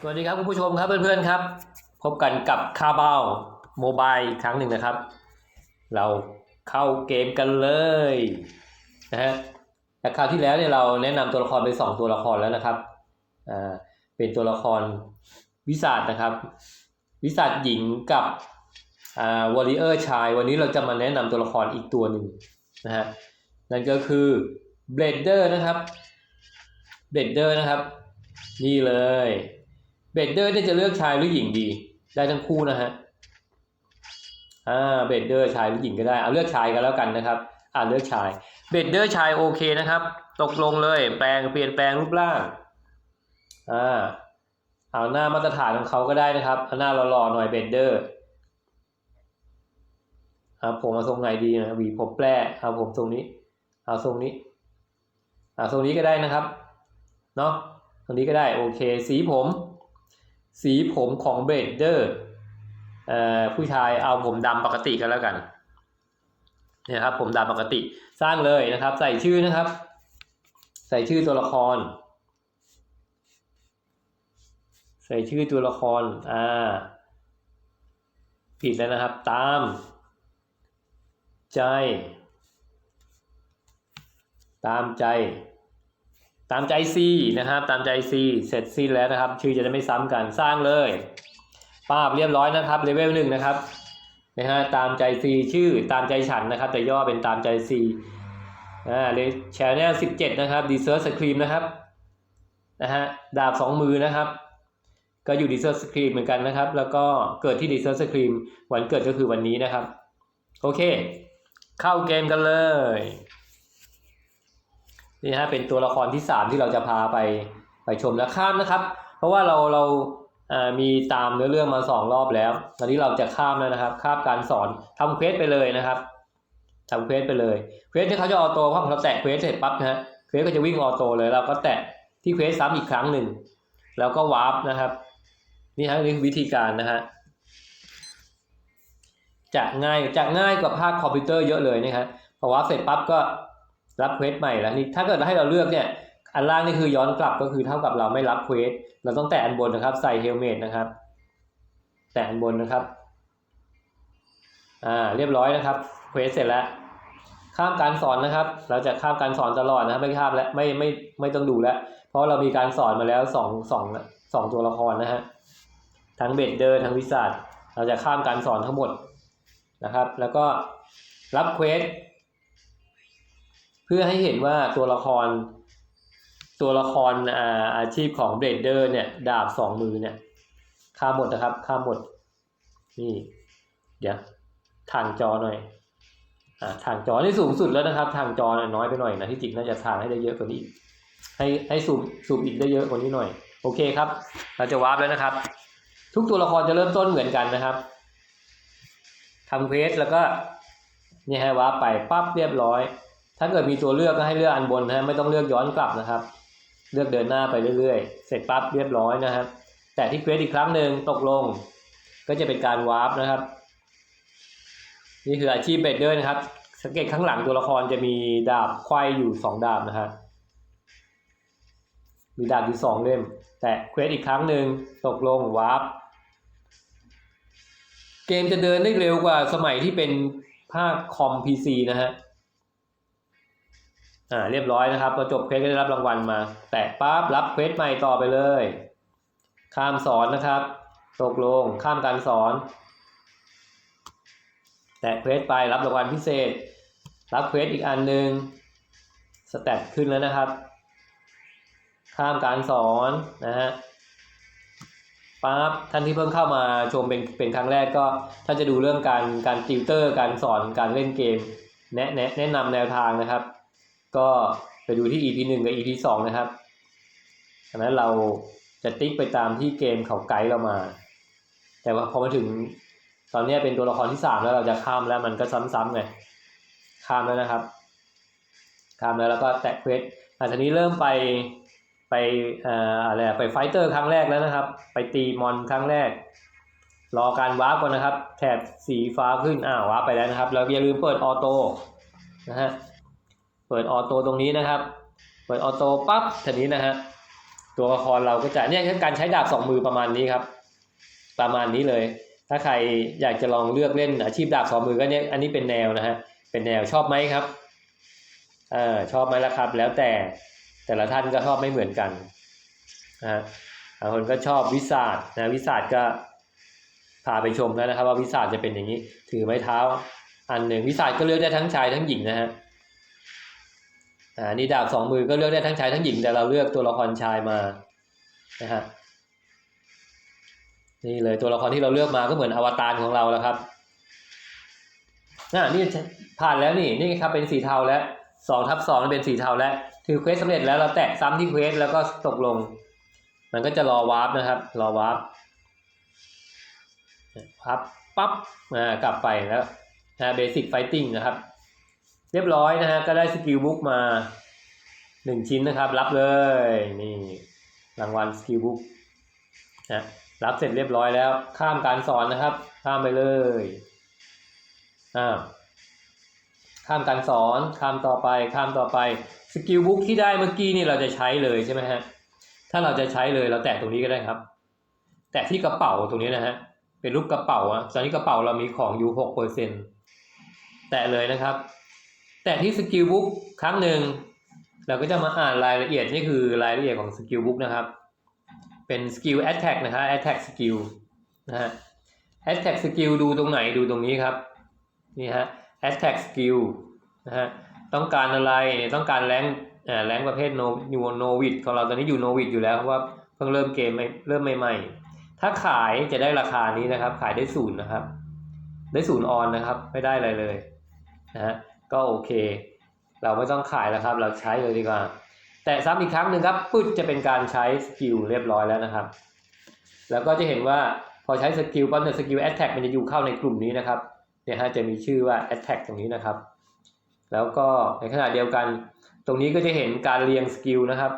สวัสดีครับคุณผู้ชมครับเพื่อนๆครับ พบกันกับคาเบาโมบายครั้งหนึ่งนะครับ เราเข้าเกมกันเลยนะฮะแต่คราวที่แล้วเนี่ยเราแนะนำตัวละครไปสองตัวละครแล้วนะครับอ่าเป็นตัวละครวิสาดนะครับ วิสาดหญิงกับอ่าวอริเออร์ชาย วันนี้เราจะมาแนะนำตัวละครอีกตัวหนึ่งนะฮะนั่นก็คือเบลเดอร์นะครับเบลเดอร์นะครับ นี่เลย เบดเดอร์เนี่ยจะเลือกชายหรือหญิงดี ได้ทั้งคู่นะฮะอ่าเบดเดอร์ชายหรือหญิงก็ได้เอาเลือกชายกันแล้วกันนะครับ อ่าเลือกชายเบดเดอร์ชายโอเคนะครับ ตกลงเลย แปลงเปลี่ยนแปลงรูปร่างอ่าเอาหน้ามาตรฐานของเขาก็ได้นะครับหน้าหล่อๆหน่อยเบดเดอร์เอาผมเอาทรงไหนดีนะหวีผมแปรเอาผมทรงนี้ เอาทรงนี้เอาทรงนี้ก็ได้นะครับเนาะตรงนี้ก็ได้โอเค สีผม สีผมของเบรดเดอร์ผู้ชายเอาผมดำปกติกันแล้วกันเนี่ยครับผมดำปกติสร้างเลยนะครับ ใส่ชื่อนะครับ ใส่ชื่อตัวละคร ใส่ชื่อตัวละครอ่าผิดแล้วนะครับ ตาม ใจ ตามใจ ตามใจ C นะครับ ตามใจ C เสร็จสิ้นแล้วนะครับ ชื่อจะได้ไม่ซ้ำกันสร้างเลยป้าบเรียบร้อยนะครับเลเวลหนึ่งนะครับนะฮะตามใจ C ชื่อตามใจฉันนะครับแต่ย่อเป็นตามใจ C อ่าเลยแชนแนลสิบเจ็ดนะครับดีเซอร์สครีมนะครับนะฮะดาบสองมือนะครับ ก็อยู่ดีเซอร์สครีมเหมือนกันนะครับ แล้วก็เกิดที่ดีเซอร์สครีมวันเกิดก็คือวันนี้นะครับ โอเค เข้าเกมกันเลย นี่ฮะเป็นตัวละครที่สามที่เราจะพาไปไปชมและข้ามนะครับ เพราะว่าเราเราอ่ามีตามเนื้อเรื่องมาสองรอบแล้วตอนนี้เราจะข้ามแล้วนะครับข้ามการสอนทำเควสไปเลยนะครับทำเควสไปเลยเควสที่เขาจะออโต้เพราะเราแตะเควสเสร็จปั๊บนะฮะเควสก็จะวิ่งออโต้เลยเราก็แตะที่เควสซ้ำอีกครั้งหนึ่งแล้วก็วาร์ปนะครับ นี่ฮะนี่คือวิธีการนะฮะจะง่ายจะง่ายกว่าภาคคอมพิวเตอร์เยอะเลยนะฮะพอวาร์ปเสร็จปั๊บก็ รับเควสใหม่แล้วนี่ถ้าเกิดให้เราเลือกเนี่ยอันล่างนี่คือย้อนกลับก็คือเท่ากับเราไม่รับเควสเราต้องแตะอันบนนะครับ ใส่เฮลเมตนะครับ แตะอันบนนะครับอ่าเรียบร้อยนะครับเควสเสร็จแล้ว ข้ามการสอนนะครับ เราจะข้ามการสอนตลอดนะครับไม่ข้ามแล้วไม่ไม่ไม่ต้องดูแล้ว เพราะเรามีการสอนมาแล้วสองสองสองตัวละครนะฮะทั้งเบดเดอร์ทั้งวิสัทเราจะข้ามการสอนทั้งหมดนะครับ แล้วก็รับเควส เพื่อให้เห็นว่าตัวละคร ตัวละครอาอาชีพของเบรดเดอร์เนี่ยดาบสองมือเนี่ยข้าหมดนะครับข้าหมดนี่เดี๋ยวทางจอหน่อยอ่าทางจอนี่สูงสุดแล้วนะครับ ทางจอน,น้อยไปหน่อยนะที่จริงน่าจะทางให้ได้เยอะกว่านี้ ให้ให้สูมสูมอีกได้เยอะกว่านี้หน่อย โอเคครับ เราจะวาร์ปแล้วนะครับ ทุกตัวละครจะเริ่มต้นเหมือนกันนะครับทำเควสแล้วก็นี่ให้วาร์ปไปปั๊บเรียบร้อย ถ้าเกิดมีตัวเลือกก็ให้เลือกอันบนนะฮะไม่ต้องเลือกย้อนกลับนะครับ เลือกเดินหน้าไปเรื่อยๆ เสร็จปั๊บเรียบร้อยนะครับ แต่ที่เควสอีกครั้งหนึ่งตกลง ก็จะเป็นการวาร์ปนะครับ นี่คืออาชีพเบดเดอร์นะครับ สังเกตข้างหลังตัวละครจะมีดาบควายอยู่สองดาบนะครับมีดาบอยู่สองเล่ม แต่เควสอีกครั้งหนึ่งตกลงวาร์ปเกมจะเดินได้เร็วกว่าสมัยที่เป็นภาคคอมพีซีนะฮะ อ่าเรียบร้อยนะครับพอจบเควสก็ได้รับรางวัลมา แตะปั๊บรับเควสใหม่ต่อไปเลย ข้ามสอนนะครับ ตกลงข้ามการสอน แตะเควสไปรับรางวัลพิเศษ รับเควสอีกอันหนึ่งสแตทขึ้นแล้วนะครับ ข้ามการสอนนะฮะปั๊บท่านที่เพิ่งเข้ามาชมเป็นเป็นครั้งแรกก็ท่านจะดูเรื่องการการติวเตอร์ การสอนการเล่นเกม แนะแนะแนะนำแนวทางนะครับ ก็ไปดูที่ EP 1 กับ EP 2 นะครับฉะนั้นเราจะติ๊กไปตามที่เกมเขาไกด์เรามา แต่ว่าพอมาถึงตอนนี้เป็นตัวละครที่3แล้วเราจะข้ามแล้วมันก็ซ้ำๆไงข้ามแล้วนะครับ ข้ามแล้วแล้วก็แตะเควสหลังจากนี้เริ่มไปไปเอ่ออะไรไปไฟเตอร์ครั้งแรกแล้วนะครับ ไปตีมอนครั้งแรก รอการวาร์ปก่อนนะครับ แถบสีฟ้าขึ้นอ่าวาร์ปไปแล้วนะครับ แล้วอย่าลืมเปิดออโต้นะฮะ เปิดออโต้ตรงนี้นะครับ เปิดออโต้ปั๊บทีนี้นะฮะตัวละครเราก็จะเนี่ยคือการใช้ดาบสองมือประมาณนี้ครับ ประมาณนี้เลย ถ้าใครอยากจะลองเลือกเล่นอาชีพดาบสองมือก็เนี่ยอันนี้เป็นแนวนะฮะเป็นแนวชอบไหมครับเออชอบไหมล่ะครับ แล้วแต่แต่ละท่านก็ชอบไม่เหมือนกันนะฮะบางคนก็ชอบวิสาดนะวิสาดก็พาไปชมแล้วนะครับ ว่าวิสาดจะเป็นอย่างนี้ ถือไม้เท้า อันหนึ่งวิสาดก็เลือกได้ทั้งชายทั้งหญิงนะฮะ อ่านี่ดาบสองมือก็เลือกได้ทั้งชายทั้งหญิงแต่เราเลือกตัวละครชายมานะฮะนี่เลยตัวละครที่เราเลือกมาก็เหมือนอวตารของเราแล้วครับน่ะนี่ผ่านแล้วนี่นี่ครับเป็นสีเทาแล้วสองทับสองเป็นสีเทาแล้วถือเควสสำเร็จแล้วเราแตะซ้ำที่เควสแล้วก็ตกลง มันก็จะรอวาร์ปนะครับ รอวาร์ปพับปั๊บอ่ากลับไปแล้วนะเบสิกไฟติ้งนะครับ เรียบร้อยนะฮะก็ได้สกิลบุ๊กมาหนึ่งชิ้นนะครับ รับเลยนี่รางวัลสกิลบุ๊กนะรับเสร็จเรียบร้อยแล้ว ข้ามการสอนนะครับ ข้ามไปเลยอ้าวข้ามการสอนข้ามต่อไปข้ามต่อไปสกิลบุ๊กที่ได้เมื่อกี้นี่เราจะใช้เลยใช่ไหมฮะถ้าเราจะใช้เลยเราแตะตรงนี้ก็ได้ครับ แตะที่กระเป๋าตรงนี้นะฮะเป็นรูปกระเป๋าอะตอนนี้กระเป๋าเรามีของอยู่หกเปอร์เซ็นแตะเลยนะครับ แตะที่สกิลบุ๊กครั้งหนึ่งเราก็จะมาอ่านรายละเอียดนี่คือรายละเอียดของสกิลบุ๊กนะครับ เป็นสกิลแอ t แทกนะครับแอ t แทกสกิลนะฮะแอ t แทกสกิลดูตรงไหนดูตรงนี้ครับนี่ฮะแอ t แทกสกิลนะฮะต้องการอะไรต้องการแรงอ่าแรงประเภทโนยูโนวิดของเราตอนนี้อยู่โนวิดอยู่แล้วเพราะว่าเพิ่งเริ่มเกมไม่เริ่มใหม่ๆ ถ้าขายจะได้ราคานี้นะครับ ขายได้ศูนย์นะครับ ได้ศูนย์ออนนะครับ ไม่ได้อะไรเลยนะฮะ ก็โอเค เราไม่ต้องขายแล้วครับ เราใช้เลยดีกว่า แต่ซ้ำอีกครั้งหนึ่งครับปึ๊ดจะเป็นการใช้สกิลเรียบร้อยแล้วนะครับ แล้วก็จะเห็นว่าพอใช้สกิลปั๊บเนี่ยสกิลแอ t แทกมันจะอยู่เข้าในกลุ่มนี้นะครับเนี่ยฮะจะมีชื่อว่าแอ t แทกตรงนี้นะครับ แล้วก็ในขณะเดียวกัน ตรงนี้ก็จะเห็นการเรียงสกิลนะครับ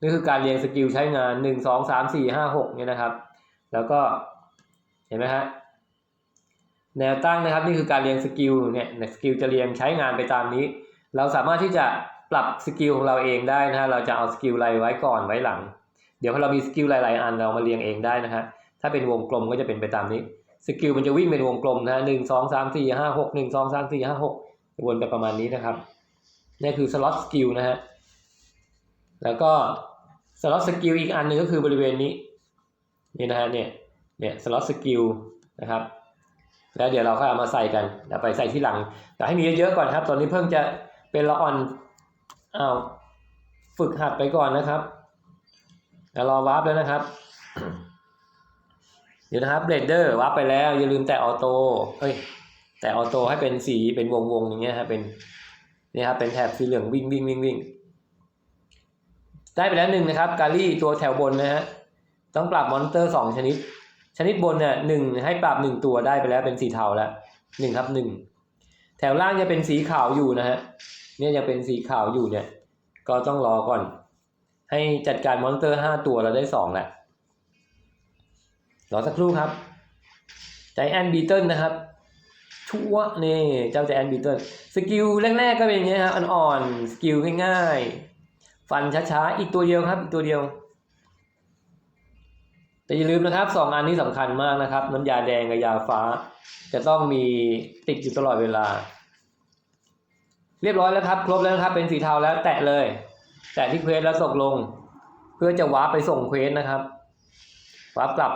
นี่คือการเรียงสกิลใช้งานหนึ่งสองสามสี่ห้าหกเนี่ยนะครับ แล้วก็เห็นไหมฮะ แนวตั้งนะครับนี่คือการเรียงสกิลเนี่ยสกิลจะเรียงใช้งานไปตามนี้ เราสามารถที่จะปรับสกิลของเราเองได้นะฮะเราจะเอาสกิลอะไรไว้ก่อนไว้หลัง เดี๋ยวพอเรามีสกิลหลายๆอันเรามาเรียงเองได้นะฮะถ้าเป็นวงกลมก็จะเป็นไปตามนี้สกิลมันจะวิ่งเป็นวงกลมนะฮะหนึ่งสองสามสี่ห้าหกหนึ่งสองสามสี่ห้าหกวนไปประมาณนี้นะครับนี่คือสล็อตสกิลนะฮะแล้วก็สล็อตสกิลอีกอันหนึ่งก็คือบริเวณนี้นี่นะฮะเนี่ยเนี่ยสล็อตสกิลนะครับ แล้วเดี๋ยวเราค่อยเอามาใส่กันเดี๋ยวไปใส่ที่หลังแต่ให้มีเยอะๆก่อนครับ ตอนนี้เพิ่งจะเป็นละออนอ้าวฝึกหัดไปก่อนนะครับเดี๋ยวรอวาร์ปแล้วนะครับเดี๋ยวนะครับเบรดเดอร์วาร์ปไปแล้ว อย่าลืมแตะออโต้เฮ้ยแต่ออโต้ให้เป็นสีเป็นวงวงๆอย่างเงี้ยครับเป็นนี่ครับเป็นแถบสีเหลืองวิ่งวิ่งวิ่งวิ่งได้ไปแล้วหนึ่งนะครับ กาลี่ตัวแถวบนนะฮะต้องปรับมอนเตอร์สองชนิด ชนิดบนเนี่ยหนึ่งให้ปรับหนึ่งตัวได้ไปแล้วเป็นสีเทาแล้วหนึ่งครับหนึ่งแถวล่างจะเป็นสีขาวอยู่นะฮะเนี่ยยังเป็นสีขาวอยู่เนี่ย ก็ต้องรอก่อน ให้จัดการมอนเตอร์ห้าตัวเราได้สองแหละรอสักครู่ครับใจแอนบีเติลนะครับชั่วนี่เจ้าใจแอนบีเติลสกิลแรกๆก็เป็นอย่างเงี้ยครับอ่อนๆสกิลง่ายๆ ฟันช้าๆ อีกตัวเดียวครับอีกตัวเดียว แต่อย่าลืมนะครับสองอันนี้สำคัญมากนะครับ น้ำยาแดงกับยาฟ้า จะต้องมีติดอยู่ตลอดเวลา เรียบร้อยแล้วครับ ครบแล้วครับ เป็นสีเทาแล้วแตะเลย แตะที่เควสแล้วตกลง เพื่อจะวาร์ปไปส่งเควสนะครับวาร์ปกลับ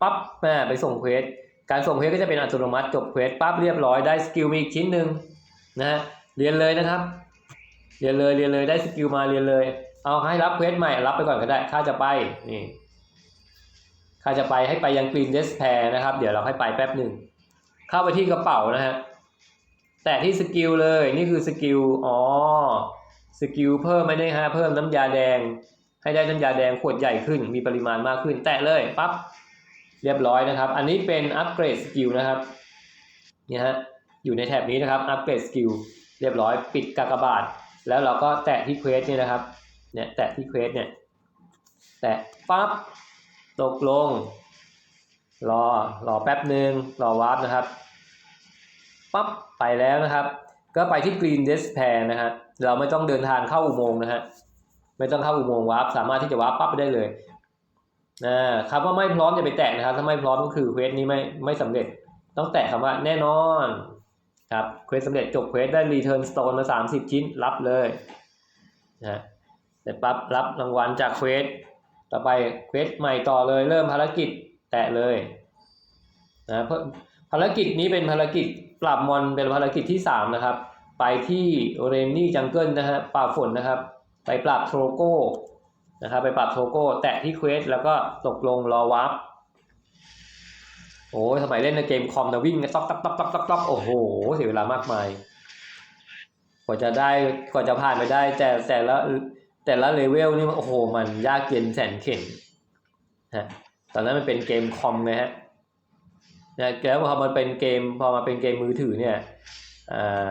ปั๊บแม่ไปส่งเควสการส่งเควสก็จะเป็นอัตโนมัติจบเควสปั๊บเรียบร้อยได้สกิลมาอีกชิ้นหนึ่งนะฮะเรียนเลยนะครับ เรียนเลยเรียนเลยได้สกิลมาเรียนเลย เอาให้รับเควสใหม่รับไปก่อนก็ได้ข้าจะไปนี่ ข้าจะไปให้ไปยังกรีนเดสแพร์นะครับ เดี๋ยวเราให้ไปแป๊บหนึ่ง เข้าไปที่กระเป๋านะฮะ แตะที่สกิลเลยนี่คือสกิล อ๋อ สกิลเพิ่มไม่ได้ฮะ เพิ่มน้ำยาแดง ให้ได้น้ำยาแดงขวดใหญ่ขึ้น มีปริมาณมากขึ้น แตะเลยปั๊บ เรียบร้อยนะครับ อันนี้เป็นอัปเกรดสกิลนะครับ นี่ฮะ อยู่ในแถบนี้นะครับ อัปเกรดสกิล เรียบร้อย ปิดกากบาท แล้วเราก็แตะที่เควสเนี่ยนะครับ เนี่ย แตะที่เควสเนี่ย แตะปั๊บ ตกลง รอรอแป๊บหนึ่งรอวาร์ปนะครับปั๊บไปแล้วนะครับ ก็ไปที่ Green Despair นะฮะเราไม่ต้องเดินทางเข้าอุโมงค์นะฮะไม่ต้องเข้าอุโมงค์วาร์ปสามารถที่จะวาร์ปปั๊บไปได้เลยนะคำว่าไม่พร้อมจะไปแตะนะครับ ถ้าไม่พร้อมก็คือเควสนี้ไม่ไม่สำเร็จต้องแตะคำว่าแน่นอนครับเควสสำเร็จจบเควสได้รีเทิร์นสโตนมาสามสิบชิ้นรับเลยนะเสร็จปั๊บรับรางวัลจากเควส ต่อไปเควสใหม่ต่อเลยเริ่มภารกิจแตะเลยนะเพราะภารกิจนี้เป็นภารกิจปราบมอนเป็นภารกิจที่สามนะครับ ไปที่เรนนี่จังเกิลนะฮะป่าฝนนะครับ ไปปราบโทรโก้นะครับไปปราบโทรโก้แตะที่เควสแล้วก็ตกลงรอวาร์ปโอ้ยสมัยเล่นในเกมคอมนะวิ่งต๊อกต๊อกต๊อกต๊อกต๊อกต๊อกโอ้โหเสียเวลามากมาย กว่าจะได้กว่าจะผ่านไปได้แต่แต่ละ แต่ละเลเวลนี่โอ้โหมันยากเย็นแสนเข็ญฮะตอนนั้นมันเป็นเกมคอมนะฮะนะแล้วพอมันเป็นเกมพอมาเป็นเกมมือถือเนี่ยอ่า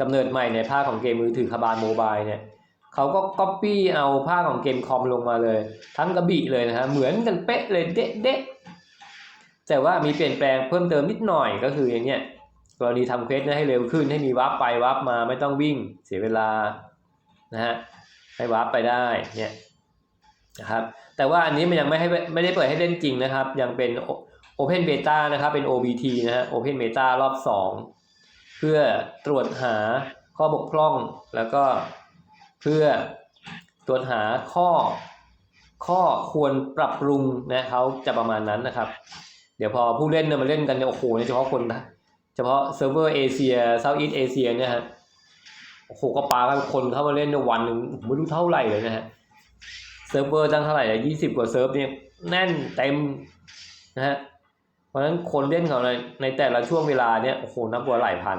กำเนิดใหม่ในภาคของเกมมือถือคาบานโมบายเนี่ยเขาก็ก๊อปปี้เอาภาคของเกมคอมลงมาเลย ทั้งกระบี่เลยนะฮะเหมือนกันเป๊ะเลยเด๊ะเด๊ะแต่ว่ามีเปลี่ยนแปลงเพิ่มเติมนิดหน่อยก็คืออย่างเนี้ยกรณีทำเควสให้เร็วขึ้นให้มีวาร์ปไปวาร์ปมาไม่ต้องวิ่งเสียเวลานะฮะ ให้วาร์ปไปได้เนี่ยนะครับแต่ว่าอันนี้มันยังไม่ให้ไม่ได้เปิดให้เล่นจริงนะครับ ยังเป็น Open Beta นะครับเป็น OBT นะฮะ Open Beta รอบ 2 เพื่อตรวจหาข้อบกพร่องแล้วก็เพื่อตรวจหาข้อข้อควรปรับปรุงนะเขาจะประมาณนั้นนะครับ เดี๋ยวพอผู้เล่นเนี่ยมาเล่นกันเนี่ยโอ้โหเฉพาะคนนะเฉพาะเซิร์ฟเวอร์เอเชียเซาท์อีสเอเชียเนี่ยฮะ โอ้โหก็ปากันคนเข้ามาเล่นในวันหนึ่งไม่รู้เท่าไหร่เลยนะฮะเซิร์ฟเวอร์ตั้งเท่าไหร่ยี่สิบกว่าเซิร์ฟเนี่ยแน่นเต็มนะฮะเพราะฉะนั้นคนเล่นของในในแต่ละช่วงเวลาเนี่ยโอ้โหนับว่าหลายพัน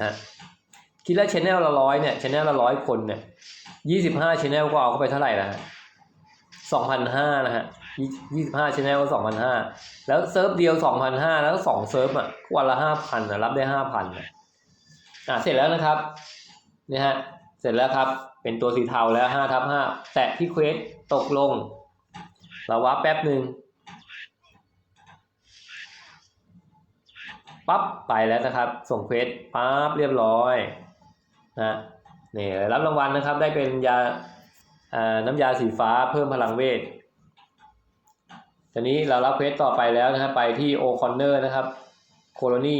นะคิดแล้วชแนลละร้อยเนี่ยชแนลละร้อยคนเนี่ยยี่สิบห้าชแนลก็เอาเข้าไปเท่าไหร่ละสองพันห้านะฮะยี่สิบห้าชแนลก็สองพันห้าแล้วเซิร์ฟเดียวสองพันห้าแล้วสองเซิร์ฟอะวันละห้าพันอะรับได้ห้าพัน อะเสร็จแล้วนะครับนี่ฮะเสร็จแล้วครับ เป็นตัวสีเทาแล้วห้าทับห้าแตะที่เควสตกลงเราวับแป๊บหนึ่งปั๊บไปแล้วนะครับ ส่งเควสปั๊บเรียบร้อยนะนี่รับรางวัลนะครับ ได้เป็นยาน้ำยาสีฟ้าเพิ่มพลังเวทตอนนี้เรารับเควสต่อไปแล้วนะครับ ไปที่โอคอนเนอร์นะครับโคโลนี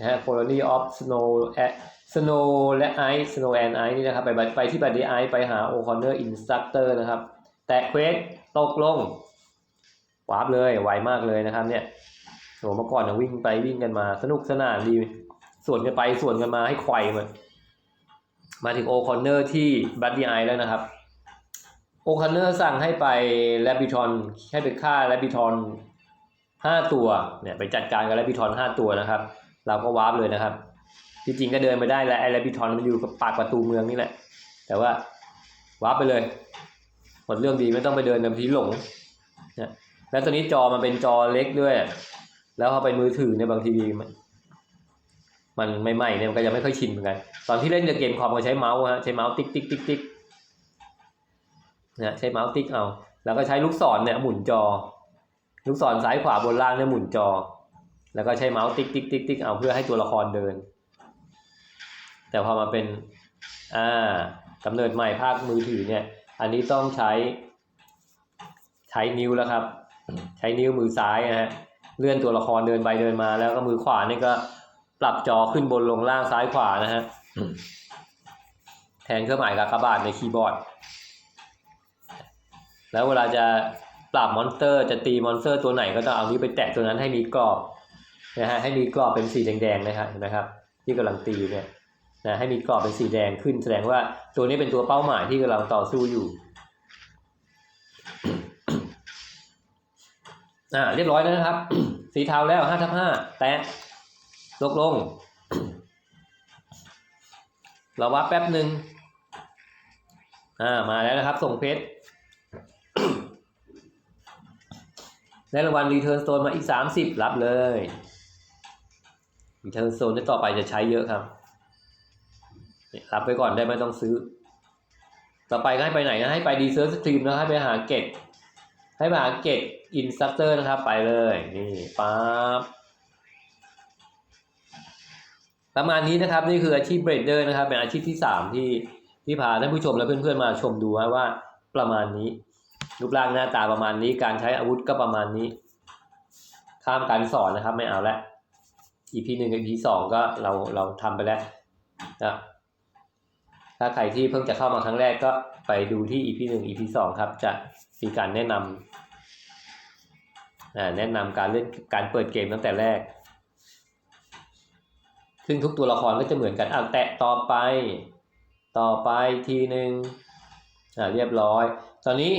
นะฮะโคโลนีออฟสโนว์สโนว์และไอซ์สโนว์แอนไอซ์นี่นะครับ ไปไปที่บัดดี้ไอซ์ไปหาโอคอนเนอร์อินสตัคเตอร์นะครับ แตะเควสตกลงวาร์ปเลยไวมากเลยนะครับ เนี่ยโหเมื่อก่อนนะวิ่งไปวิ่งกันมา สนุกสนานดีส่วนกันไปส่วนกันมาให้ไขว่มันมาถึงโอคอนเนอร์ที่บัดดี้ไอแล้วนะครับ โอคอนเนอร์สั่งให้ไปแลบิทอนให้ไปฆ่าแลบิทอนห้าตัวเนี่ยไปจัดการกับแลบิทอนห้าตัวนะครับ เราก็วาร์ปเลยนะครับ ที่จริงก็เดินไปได้แหละไอแลบิทอนมันอยู่กับปากประตูเมืองนี่แหละ แต่ว่าวาร์ปไปเลยหมดเรื่องดีไม่ต้องไปเดินนำทีหลงนะแล้วตอนนี้จอมันเป็นจอเล็กด้วย แล้วพอไปมือถือเนี่ยบางทีมันมันใหม่ๆเนี่ยมันก็ยังไม่ค่อยชินเหมือนกัน ตอนที่เล่นเกมคอมก็ใช้เมาส์ฮะใช้เมาส์ติ๊กติ๊กติ๊กติ๊กนะใช้เมาส์ติ๊กเอา แล้วก็ใช้ลูกศรเนี่ยหมุนจอ ลูกศรซ้ายขวาบนล่างเนี่ยหมุนจอ แล้วก็ใช้เมาส์ติ๊กติ๊กติ๊กติ๊กเอาเพื่อให้ตัวละครเดิน แต่พอมาเป็นอ่ากำเนิดใหม่ภาคมือถือเนี่ย อันนี้ต้องใช้ใช้นิ้วแล้วครับ ใช้นิ้วมือซ้ายนะฮะเลื่อนตัวละครเดินไปเดินมา แล้วก็มือขวานี่ก็ปรับจอขึ้นบนลงล่างซ้ายขวานะฮะแทนเครื่องหมายกากบาทในคีย์บอร์ด แล้วเวลาจะปราบมอนสเตอร์จะตีมอนสเตอร์ตัวไหนก็ต้องเอานิ้วไปแตะตัวนั้นให้มีกรอบ นะฮะให้มีกรอบเป็นสีแดงๆนะครับเห็นไหมครับที่กำลังตีเนี่ยนะให้มีกรอบเป็นสีแดงขึ้น แสดงว่าตัวนี้เป็นตัวเป้าหมายที่กำลังต่อสู้อยู่อ่าเรียบร้อยแล้วนะครับ สีเทาแล้วห้าทับห้าแตะลกลงเราวัดแป๊บหนึ่งอ่ามาแล้วนะครับ ส่งเพชรได้รางวัลรีเทิร์นโซนมาอีกสามสิบรับเลย รีเทิร์นโซนที่ต่อไปจะใช้เยอะครับรับไปก่อนได้ไม่ต้องซื้อ ต่อไปก็ให้ไปไหนนะให้ไปดีเซิร์สตรีมนะให้ไปหาเกตให้ไปหาเกตอินสตัคเตอร์นะครับ ไปเลยนี่ปั๊บประมาณนี้นะครับนี่คืออาชีพเบรดเดอร์นะครับ เป็นอาชีพที่สามที่ที่พาท่านผู้ชมและเพื่อนๆมาชมดูนะว่าประมาณนี้รูปร่างหน้าตาประมาณนี้การใช้อาวุธก็ประมาณนี้ ข้ามการสอนนะครับไม่เอาละ EP หนึ่ง EP สองก็เราเราทำไปแล้วนะถ้าใครที่เพิ่งจะเข้ามาครั้งแรกก็ไปดูที่ EP หนึ่ง EP สองครับ จะมีการแนะนำอ่าแนะนำการเล่นการเปิดเกมตั้งแต่แรก ซึ่งทุกตัวละครก็จะเหมือนกันอะแตะต่อไป ต่อไปทีหนึ่งอ่าเรียบร้อย ตอนนี้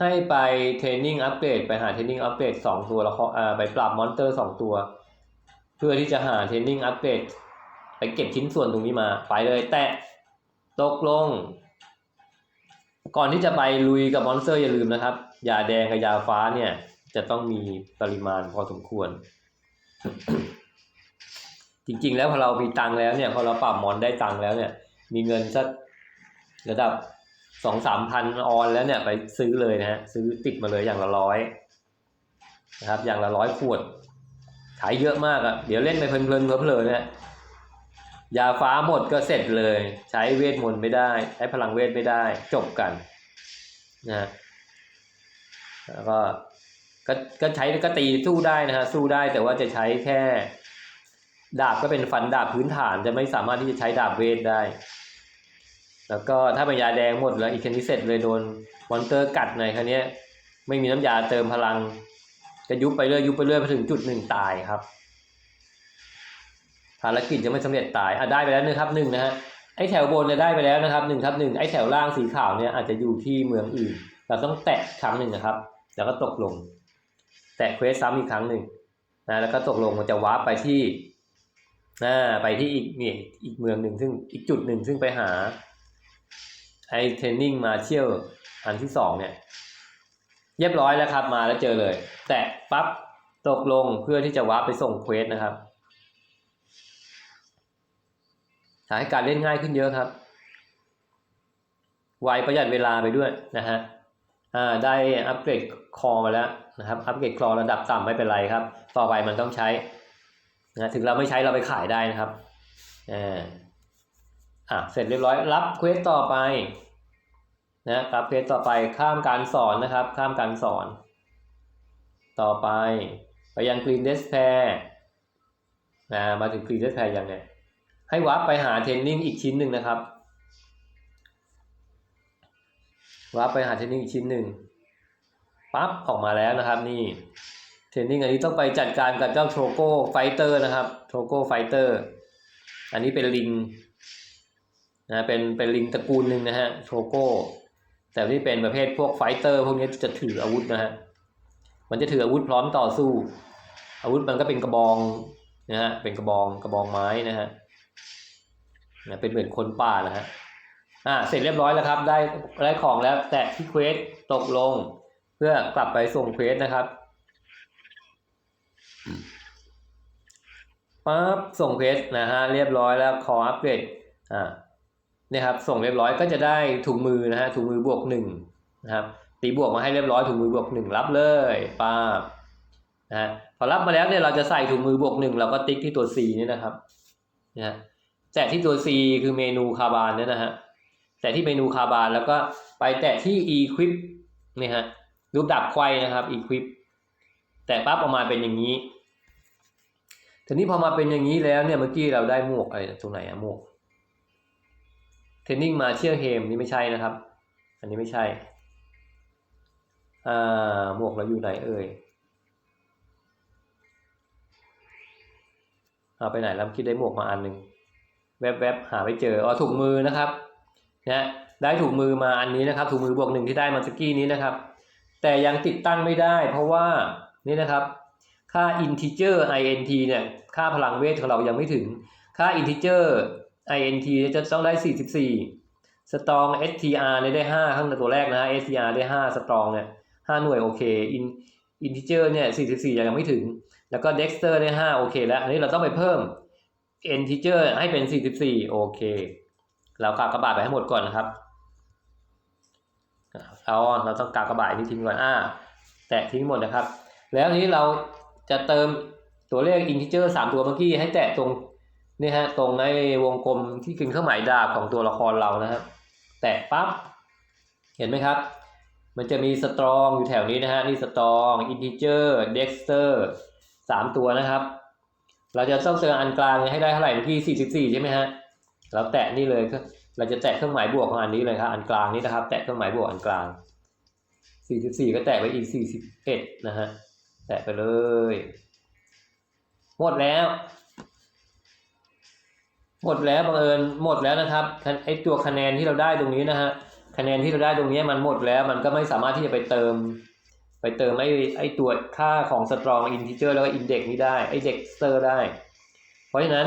ให้ไปเทรนนิ่งอัปเกรดไปหาเทรนนิ่งอัปเกรดสองตัวละครอ่าไปปรับมอนเตอร์สองตัว เพื่อที่จะหาเทรนนิ่งอัปเกรดไปเก็บชิ้นส่วนตรงนี้มาไปเลย แตะตกลง ก่อนที่จะไปลุยกับมอนสเตอร์อย่าลืมนะครับ ยาแดงกับยาฟ้าเนี่ย จะต้องมีปริมาณพอสมควร จริงๆ แล้วพอเรามีตังแล้วเนี่ย พอเราปรับมอนได้ตังแล้วเนี่ย มีเงินสักระดับสองสามพันออนแล้วเนี่ยไปซื้อเลยนะฮะซื้อติดมาเลยอย่างละร้อยนะครับ อย่างละร้อยขวด ขายเยอะมากอะ่ะเดี๋ยวเล่นไปเพลินๆเพลินๆเนี่ยยาฟ้าหมดก็เสร็จเลย ใช้เวทมนต์ไม่ได้ ใช้พลังเวทไม่ได้ จบกันนะแล้วก็ก็ก็ใช้ก็ตีสู้ได้นะฮะสู้ได้แต่ว่าจะใช้แค่ ดาบก็เป็นฟันดาบพื้นฐานจะไม่สามารถที่จะใช้ดาบเวทได้ แล้วก็ถ้าเป็นยาแดงหมดแล้วอีกชนิดเสร็จเลยโดนมอนเตอร์กัดในครั้นี้ไม่มีน้ำยาเติมพลัง จะยุบไปเรื่อยยุบไปเรื่อยไปถึงจุดหนึ่งตายครับ ภารกิจจะไม่สำเร็จตายอะได้ไปแล้วนึ่งครับหนึ่งนะฮะไอแถวบนเนี่ยได้ไปแล้วนะครับหนึ่งครับหนึ่งไอแถวล่างสีขาวเนี่ยอาจจะอยู่ที่เมืองอื่น เราต้องแตะครั้งหนึ่งนะครับ แล้วก็ตกลง แตะเควสซ้ำอีกครั้งหนึ่งนะแล้วก็ตกลงมันจะวาร์ปไปที่อ่าไปที่อีกเนี่ยอีกเมืองหนึ่งซึ่งอีกจุดหนึ่งซึ่งไปหาไอเทรนนิ่งมาเที่ยวอันที่สองเนี่ย เรียบร้อยแล้วครับ มาแล้วเจอเลย แตะปั๊บตกลงเพื่อที่จะวาร์ปไปส่งเควสนะครับทำให้การเล่นง่ายขึ้นเยอะครับ ไวประหยัดเวลาไปด้วยนะฮะอ่าได้อัปเกรดคอมาแล้วนะครับ อัปเกรดคอระดับต่ำไม่เป็นไรครับ ต่อไปมันต้องใช้นะถึงเราไม่ใช้เราไปขายได้นะครับอ่าอะเสร็จเรียบร้อยรับเควสต่อไป นะครับเพจต่อไปข้ามการสอนนะครับ ข้ามการสอน ต่อไปไปยัง Green d e s p a i r นะมาถึง Green d e s p a i r ยังเนี่ยให้วับไปหาเทรนนิ่งอีกชิ้นหนึ่งนะครับวับไปหาเทรนนิ่งอีกชิ้นหนึ่งปั๊บออกมาแล้วนะครับนี่เทรนนิ่งอันนี้ต้องไปจัดการกับเจ้าโทโก้ไฟเตอร์นะครับโทโก้ไฟเตอร์อันนี้เป็นลิงนะเป็นเป็นลิงตระกูลหนึ่งนะฮะโทโก้ แต่ที่เป็นประเภทพวกไฟเตอร์พวกนี้จะถืออาวุธนะฮะมันจะถืออาวุธพร้อมต่อสู้ อาวุธมันก็เป็นกระบองนะฮะเป็นกระบองกระบองไม้นะฮะนะเป็นเหมือนคนป่านะฮะอ่าเสร็จเรียบร้อยแล้วครับ ได้ได้ของแล้ว แตะที่เควสตกลง เพื่อกลับไปส่งเควสนะครับปั๊บส่งเควสนะฮะเรียบร้อยแล้วขออัปเกรดอ่า นี่ยครับส่งเรียบร้อยก็จะได้ถุงมือนะฮะถุงมือบวกหนึ่งนะครับตีบวกมาให้เรียบร้อยถุงมือบวกหนึ่งรับเลยป้าบนะฮะพอรับมาแล้วเนี่ยเราจะใส่ถุงมือบวกหนึ่งเราก็ติ๊กที่ตัว C นี่นะครับนะฮะแตะที่ตัว C คือเมนูคาบานเนี่ยนะฮะแตะที่เมนูคาบานแล้วก็ไปแตะที่ equip นี่ฮะรูปดับไขว้นะครับ equip แตะปั๊บออกมาเป็นอย่างนี้ทีนี้พอมาเป็นอย่างนี้แล้วเนี่ยเมื่อกี้เราได้หมวกอะไรตรงไหนอะหมวก เทนนิ่งมาเชียร์เฮมนี่ไม่ใช่นะครับ อันนี้ไม่ใช่อ่าหมวกเราอยู่ไหนเอ่ยเอาไปไหนแล้วคิดได้หมวกมาอันหนึ่งแวบๆหาไม่เจออ๋อถุงมือนะครับนะได้ถุงมือมาอันนี้นะครับถุงมือบวกหนึ่งที่ได้มาสกี้นี้นะครับ แต่ยังติดตั้งไม่ได้ เพราะว่านี่นะครับ ค่า integer int เนี่ยค่าพลังเวทของเรายังไม่ถึงค่า integer int จะต้องได้ 44 strong str เนี่ยได้ 5 ข้างในตัวแรกนะ str ได้ 5 strong เนี่ย5หน่วยโอเค in integer เนี่ย44 ยังไม่ถึง แล้วก็ dexter ได้ 5 โอเคแล้ว อันนี้เราต้องไปเพิ่ม integer ให้เป็น 44 โอเค เรากากระบาดไปให้หมดก่อนนะครับเอาเราต้องกากระบาดนี้ทิ้งก่อนอ่าแตะทิ้งหมดนะครับ แล้วนี้เราจะเติมตัวเลข integer 3 ตัวเมื่อกี้ให้แตะตรง นี่ฮะตรงในวงกลมที่คือเครื่องหมายดาบของตัวละครเรานะครับ แตะปั๊บเห็นไหมครับ มันจะมีสตรองอยู่แถวนี้นะฮะนี่สตรองอินทิเจอร์เด็กสเตอร์สามตัวนะครับ เราจะต้องเจออันกลางให้ได้เท่าไหร่เมื่อกี้สี่สิบสี่ใช่ไหมฮะเราแตะนี่เลยก็เราจะแตะเครื่องหมายบวกของอันนี้เลยครับอันกลางนี้นะครับ แตะเครื่องหมายบวกอันกลางสี่สิบสี่ก็แตะไปอีกสี่สิบเอ็ดนะฮะแตะไปเลยหมดแล้ว หมดแล้วบังเอิญหมดแล้วนะครับไอตัวคะแนนที่เราได้ตรงนี้นะฮะคะแนนที่เราได้ตรงนี้มันหมดแล้ว มันก็ไม่สามารถที่จะไปเติม ไปเติมไอ้ไอตัวค่าของ strong integer แล้วก็ index นี้ได้ไอ้ dexter ได้ เพราะฉะนั้น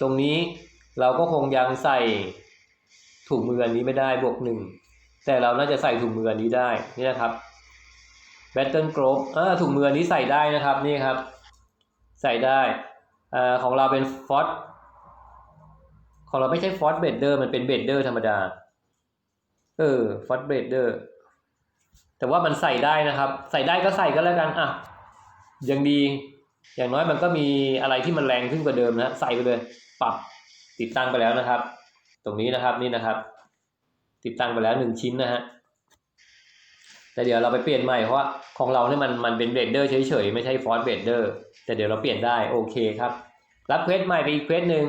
ตรงนี้เราก็คงยังใส่ถุงมืออันนี้ไม่ได้บวกหนึ่งแต่เราน่าจะใส่ถุงมืออันนี้ได้นี่นะครับ battle group เออถุงมืออันนี้ใส่ได้นะครับนี่ครับ ใส่ได้อ่อของเราเป็นฟอส ของเราไม่ใช่ฟอสเบดเดอร์มันเป็นเบดเดอร์ธรรมดา เออฟอสเบดเดอร์แต่ว่ามันใส่ได้นะครับ ใส่ได้ก็ใส่ก็แล้วกันอะยังดี อย่างน้อยมันก็มีอะไรที่มันแรงขึ้นกว่าเดิมนะใส่ไปเลย ปรับติดตั้งไปแล้วนะครับ ตรงนี้นะครับนี่นะครับ ติดตั้งไปแล้วหนึ่งชิ้นนะฮะแต่เดี๋ยวเราไปเปลี่ยนใหม่เพราะว่าของเราเนี่ยมันมันเป็นเบรดเดอร์เฉยๆไม่ใช่ฟอสเบรดเดอร์แต่เดี๋ยวเราเปลี่ยนได้โอเคครับ รับเควสใหม่ไปอีกเควสหนึ่ง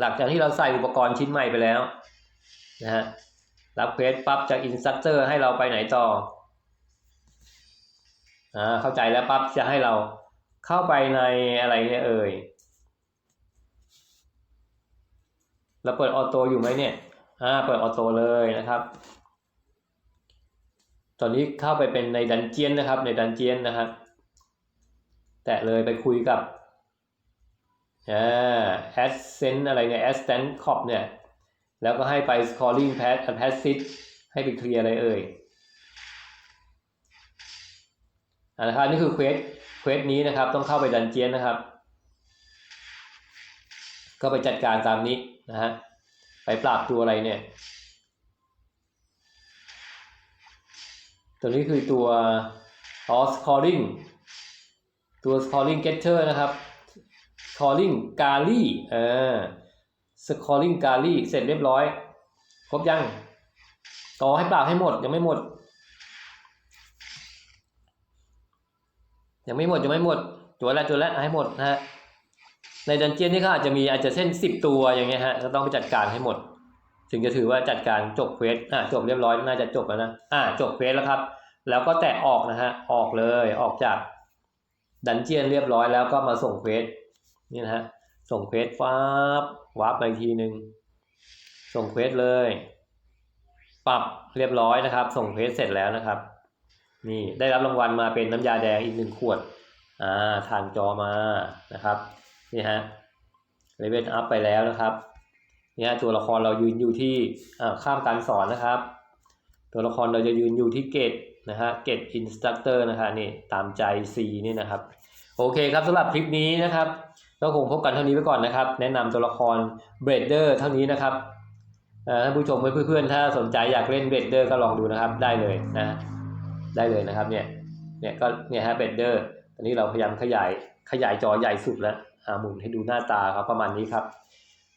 หลังจากที่เราใส่อุปกรณ์ชิ้นใหม่ไปแล้วนะฮะรับเควสปั๊บจากอินสตัคเตอร์ให้เราไปไหนต่ออ่าเข้าใจแล้วปั๊บจะให้เราเข้าไปในอะไรเนี่ยเอ่ยเราเปิดออโต้อยู่ไหมเนี่ยอ่าเปิดออโต้เลยนะครับ ตอนนี้เข้าไปเป็นในดันเจียนนะครับ ในดันเจียนนะครับ แตะเลยไปคุยกับ อ่าแอสเซนอะไรเนี่ยแอสแตนคอปเนี่ย แล้วก็ให้ไป scoring pass passage ให้ไปเคลียร์อะไรเอ่ยอ่านะครับนี่คือเควสเควสนี้นะครับ ต้องเข้าไปดันเจียนนะครับ ก็ไปจัดการตามนี้นะฮะไปปราบตัวอะไรเนี่ย ตัวนี้คือตัวอ๋อ scoring ตัว scoring getter นะครับ scoring g a l l y เออ scoring g a l l y เสร็จเรียบร้อย ครบยังต่อให้เปราให้หมดยังไม่หมด ยังไม่หมดยังไม่หมดตัวแล้วตัวแล้วให้หมดนะฮะในดันเจียนนี่เขาอาจจะมีอาจจะเส้นสิบตัวอย่างเงี้ยฮะก็ต้องไปจัดการให้หมด ถึงจะถือว่าจัดการจบเควสอะจบเรียบร้อยน่าจะจบแล้วนะอะจบเควสแล้วครับ แล้วก็แตะออกนะฮะออกเลยออกจากดันเจียนเรียบร้อยแล้วก็มาส่งเควส นี่นะฮะ ส่งเควสฟ้าบวาร์ปไปทีหนึ่งส่งเควสเลย ปรับเรียบร้อยนะครับ ส่งเควสเสร็จแล้วนะครับ นี่ได้รับรางวัลมาเป็นน้ำยาแดงอีกหนึ่งขวด อ่า ทางจอมานะครับ นี่ฮะเลเวลอัพไปแล้วนะครับ นี่ฮะตัวละครเรายืนอยู่ที่อ่าข้ามการสอนนะครับ ตัวละครเราจะยืนอยู่ที่เกตนะฮะเกตอินสตัคเตอร์นะฮะนี่ตามใจ C นี่นะครับ โอเคครับสำหรับคลิปนี้นะครับ ก็คงพบกันเท่านี้ไว้ก่อนนะครับ แนะนำตัวละครเบรดเดอร์เท่านี้นะครับเออท่านผู้ชมเพื่อนๆถ้าสนใจอยากเล่นเบรดเดอร์ก็ลองดูนะครับได้เลยนะได้เลยนะครับเนี่ยเนี่ยก็เนี่ยฮะเบรดเดอร์ตอนนี้เราพยายามขยายขยายจอใหญ่สุดแล้วอ่าหมุนให้ดูหน้าตาครับประมาณนี้ครับ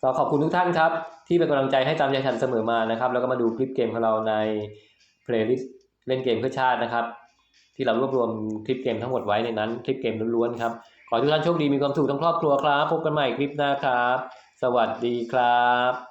ก็ขอบคุณทุกท่านครับ ที่เป็นกำลังใจให้ตามใจฉันเสมอมานะครับ แล้วก็มาดูคลิปเกมของเราในเพลย์ลิสต์เล่นเกมเพื่อชาตินะครับ ที่เรารวบรวมคลิปเกมทั้งหมดไว้ในนั้นคลิปเกมล้วนๆครับ ขอทุกท่านโชคดีมีความสุขทั้งครอบครัวครับ พบกันใหม่คลิปหน้าครับ สวัสดีครับ